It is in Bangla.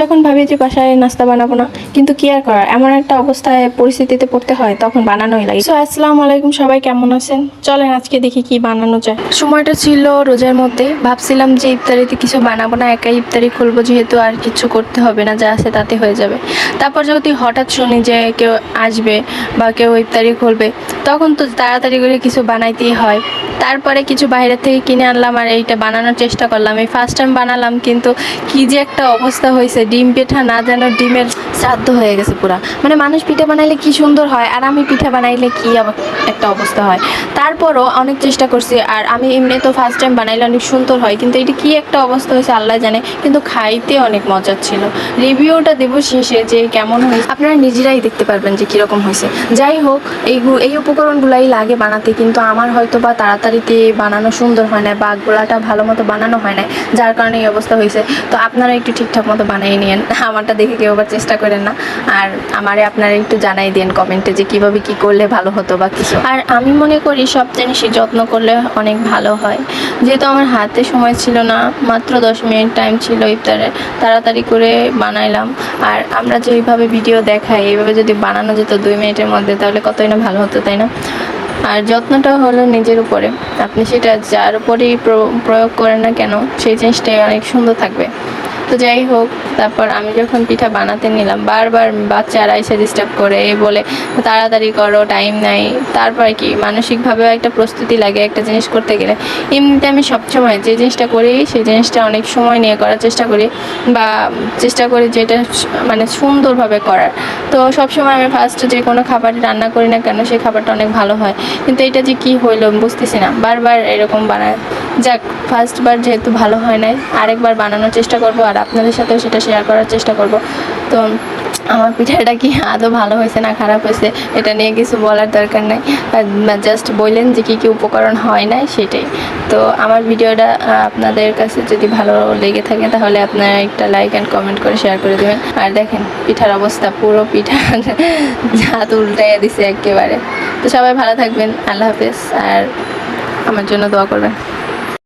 যখন ভাবি যে বাসায় নাস্তা বানাবো না, কিন্তু কি আর করার? এমন একটা অবস্থায় পরিস্থিতিতে পড়তে হয়, তখন বানানোই লাগে। সো আসসালামু আলাইকুম সবাই, কেমন আছেন? চলেন আজকে দেখি কি বানানো যায়। সময়টা ছিল রোজার মধ্যে, ভাবছিলাম যে ইফতারিতে কিছু বানাবো না, একাই ইফতারি খুলবো, যেহেতু আর কিছু করতে হবে না, যা আছে তাতে হয়ে যাবে। তারপর যদি হঠাৎ শুনি যে কেউ আসবে বা কেউ ইফতারি খুলবে, তখন তো তাড়াতাড়ি করে কিছু বানাইতেই হয়। তারপরে কিছু বাইরে থেকে কিনে আনলাম আর এইটা বানানোর চেষ্টা করলাম। এই ফার্স্ট টাইম বানালাম, কিন্তু কি যে একটা অবস্থা হয়েছে ডিম পিঠা না যেন ডিমের শ্রাদ্ধ হয়ে গেছে পুরা। মানে মানুষ পিঠা বানাইলে কি সুন্দর হয়, আর আমি পিঠা বানাইলে কি একটা অবস্থা হয়। তারপরও অনেক চেষ্টা করছি, আর আমি এমনি তো ফার্স্ট টাইম বানাইলে অনেক সুন্দর হয়, কিন্তু এটা কি একটা অবস্থা হয়েছে আল্লাহ জানে, কিন্তু খাইতে অনেক মজার ছিল। রিভিউটা দেব শেষে যে কেমন হয়েছে। আপনারা নিজেরাই দেখতে পারবেন যে কীরকম হয়েছে। যাই হোক, এই এই উপকরণগুলাই লাগে বানাতে, কিন্তু আমার হয়তো বা তাড়াতাড়িতে বানানো সুন্দর হয় না, বা গোলাটা ভালো মতো বানানো হয় না, যার কারণে এই অবস্থা হয়েছে। তো আপনারা একটু ঠিকঠাক মতো বানিয়ে নিন আমারটা দেখে কেউ আবার চেষ্টা করেন না। আর আমারে আপনারা একটু জানাই দেন কমেন্টে যে কীভাবে কি করলে ভালো হতো বা কিছু। আর আমি মনে করি সব জিনিসই যত্ন করলে অনেক ভালো হয়। যেহেতু আমার হাতে সময় ছিল না, মাত্র দশ মিনিট টাইম ছিল ইফতারে তাড়াতাড়ি করে বানাইলাম। আর আমরা যেইভাবে ভিডিও দেখাই এইভাবে যদি বানানো যেত দুই মিনিটের মধ্যে, তাহলে কতই না ভালো হতো, তাই না? আর যত্নটা হলো নিজের উপরে। আপনি সেটা যার উপরেই প্র- প্রয়োগ করেন না কেন, সেই জিনিসটাই অনেক সুন্দর থাকবে। তো যাই হোক, তারপর আমি যখন পিঠা বানাতে নিলাম, বারবার বাচ্চারা এসে ডিস্টার্ব করে বলে, তাড়াতাড়ি করো টাইম নাই। তারপর কি, মানসিকভাবেও একটা প্রস্তুতি লাগে একটা জিনিস করতে গেলে। এমনিতে আমি সবসময় যে জিনিসটা করি, সেই জিনিসটা অনেক সময় নিয়ে করার চেষ্টা করি বা চেষ্টা করি যেটা মানে সুন্দরভাবে করার। তো সবসময় আমি ফার্স্ট যে কোনো খাবারই রান্না করি না কেন, সেই খাবারটা অনেক ভালো হয়। কিন্তু এটা যে কি হইল বুঝতেছি না। বারবার এরকম বানায় যাক, ফার্স্টবার যেহেতু ভালো হয় নাই, আরেকবার বানানোর চেষ্টা করব আর আপনাদের সাথেও সেটা শেয়ার করার চেষ্টা করব। তো আমার পিঠাটা কি আদৌ ভালো হয়েছে না খারাপ হয়েছে, এটা নিয়ে কিছু বলার দরকার নাই। জাস্ট বললেন যে কী কী উপকরণ হয় নাই, সেটাই। তো আমার ভিডিওটা আপনাদের কাছে যদি ভালো লেগে থাকে, তাহলে আপনারা একটা লাইক অ্যান্ড কমেন্ট করে শেয়ার করে দেবেন। আর দেখেন, পিঠার অবস্থা, পুরো পিঠা হাত উল্টাইয়া দিছে একেবারে। তো সবাই ভালো থাকবেন, আল্লাহ হাফেজ, আর আমার জন্য দোয়া করবেন।